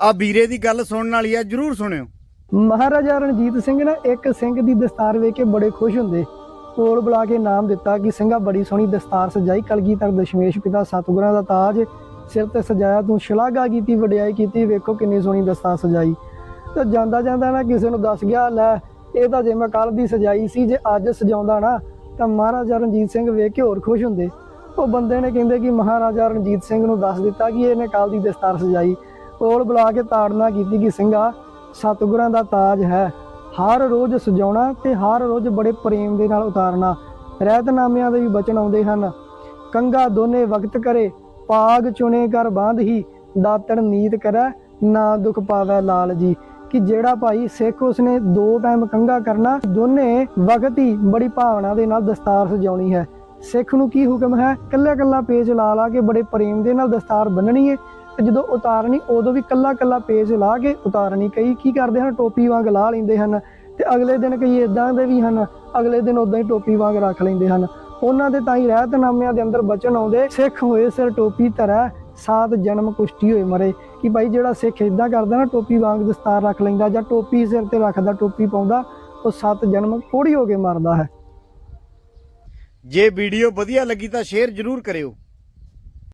ਆ ਵੀਰੇ ਦੀ ਗੱਲ ਸੁਣਨ ਵਾਲੀ ਆ, ਜਰੂਰ ਸੁਣਿਓ। ਮਹਾਰਾਜਾ ਰਣਜੀਤ ਸਿੰਘ ਨਾ ਇੱਕ ਸਿੰਘ ਦੀ ਦਸਤਾਰ ਵੇਖ ਕੇ ਬੜੇ ਖੁਸ਼ ਹੁੰਦੇ। ਕੋਲ ਬੁਲਾ ਕੇ ਨਾਮ ਦਿੱਤਾ ਕਿ ਸਿੰਘਾ ਬੜੀ ਸੋਹਣੀ ਦਸਤਾਰ ਸਜਾਈ ਕਲਗੀਧਰ ਦਸ਼ਮੇਸ਼ ਪਿਤਾ ਸਤਿਗੁਰਾਂ ਦਾ ਤਾਜ, ਸਿਰ ਤੇ ਸਜਾਇਆ ਤੂੰ ਸ਼ਲਾਘਾ ਕੀਤੀ, ਵਡਿਆਈ ਕੀਤੀ, ਵੇਖੋ ਕਿੰਨੀ ਸੋਹਣੀ ਦਸਤਾਰ ਸਜਾਈ। ਤੇ ਜਾਂਦਾ ਜਾਂਦਾ ਨਾ ਕਿਸੇ ਨੂੰ ਦੱਸ ਗਿਆ, ਲੈ, ਇਹ ਤਾਂ ਜੇ ਮੈਂ ਕੱਲ ਦੀ ਸਜਾਈ ਸੀ, ਜੇ ਅੱਜ ਸਜਾਉਂਦਾ ਨਾ, ਤਾਂ ਮਹਾਰਾਜਾ ਰਣਜੀਤ ਸਿੰਘ ਵੇਖ ਕੇ ਹੋਰ ਖੁਸ਼ ਹੁੰਦੇ। ਉਹ ਬੰਦੇ ਨੇ ਕਹਿੰਦੇ ਕਿ ਮਹਾਰਾਜਾ ਰਣਜੀਤ ਸਿੰਘ ਨੂੰ ਦੱਸ ਦਿੱਤਾ ਕਿ ਇਹਨੇ ਕੱਲ ਦੀ ਦਸਤਾਰ ਸਜਾਈ। ਕੋਲ ਬੁਲਾ ਕੇ ਤਾੜਨਾ ਕੀਤੀ ਕਿ ਸਿੰਘਾ, ਸਤਿਗੁਰਾਂ ਦਾ ਤਾਜ ਹੈ। ਹਰ ਰੋਜ਼ ਸਜਾਉਣਾ ਤੇ ਹਰ ਰੋਜ਼ ਬੜੇ ਪ੍ਰੇਮ ਦੇ ਨਾਲ ਉਤਾਰਨਾ। ਰਹਿਤਨਾਮਿਆਂ ਦੇ ਵੀ ਬਚਨ ਆਉਂਦੇ ਹਨ। ਕੰਗਾ ਦੋਨੇ ਵਕਤ ਕਰੇ, ਪਾਗ ਚੁਣੇ ਕਰ ਬਾਂਧ ਹੀ, ਦਾਤਣ ਨੀਤ ਕਰੈ, ਨਾ ਦੁਖ ਪਾਵੈ ਲਾਲ ਜੀ। ਕਿ ਜਿਹੜਾ ਭਾਈ ਸਿੱਖ ਉਸਨੇ ਦੋ ਟਾਈਮ ਕੰਗਾ ਕਰਨਾ, ਦੋਨੇ ਵਕਤ ਹੀ ਬੜੀ ਭਾਵਨਾ ਦੇ ਨਾਲ ਦਸਤਾਰ ਸਜਾਉਣੀ ਹੈ। ਸਿੱਖ ਨੂੰ ਕੀ ਹੁਕਮ ਹੈ? ਕੱਲਾ ਕੱਲਾ ਪੇਜ ਲਾ ਲਾ ਕੇ ਬੜੇ ਪ੍ਰੇਮ ਦੇ ਨਾਲ ਦਸਤਾਰ ਬੰਨਣੀ ਹੈ ਤੇ ਜਦੋਂ ਉਤਾਰਨੀ, ਉਦੋਂ ਵੀ ਕੱਲਾ ਕੱਲਾ ਪੇਜ ਲਾ ਕੇ ਉਤਾਰਨੀ। ਕਈ ਕੀ ਕਰਦੇ ਹਨ? ਟੋਪੀ ਵਾਂਗ ਲਾ ਲੈਂਦੇ ਹਨ ਤੇ ਅਗਲੇ ਦਿਨ ਕਈ ਇਦਾਂ ਦੇ ਵੀ ਹਨ, ਅਗਲੇ ਦਿਨ ਉਦਾਂ ਹੀ ਟੋਪੀ ਵਾਂਗ ਰੱਖ ਲੈਂਦੇ ਹਨ। ਉਹਨਾਂ ਦੇ ਤਾਂ ਹੀ ਰਹਿਤਨਾਮਿਆਂ ਦੇ ਅੰਦਰ ਬਚਨ ਆਉਂਦੇ, ਸਿੱਖ ਹੋਏ ਸਿਰ ਟੋਪੀ ਧਰੈ ਸਾਤ ਜਨਮ ਕੁਸ਼ਤੀ ਹੋਏ ਮਰੇ। ਕਿ ਭਾਈ ਜਿਹੜਾ ਸਿੱਖ ਇਦਾਂ ਕਰਦਾ ਨਾ, ਟੋਪੀ ਵਾਂਗ ਦਸਤਾਰ ਰੱਖ ਲੈਂਦਾ ਜਾਂ ਟੋਪੀ ਸਿਰ ਤੇ ਰੱਖਦਾ, ਟੋਪੀ ਪਾਉਂਦਾ, ਉਹ ਸੱਤ ਜਨਮ ਕੋੜੀ ਹੋ ਕੇ ਮਰਦਾ ਹੈ। ਜੇ ਵੀਡੀਓ ਵਧੀਆ ਲੱਗੀ ਤਾਂ ਸ਼ੇਅਰ ਜਰੂਰ ਕਰਿਓ।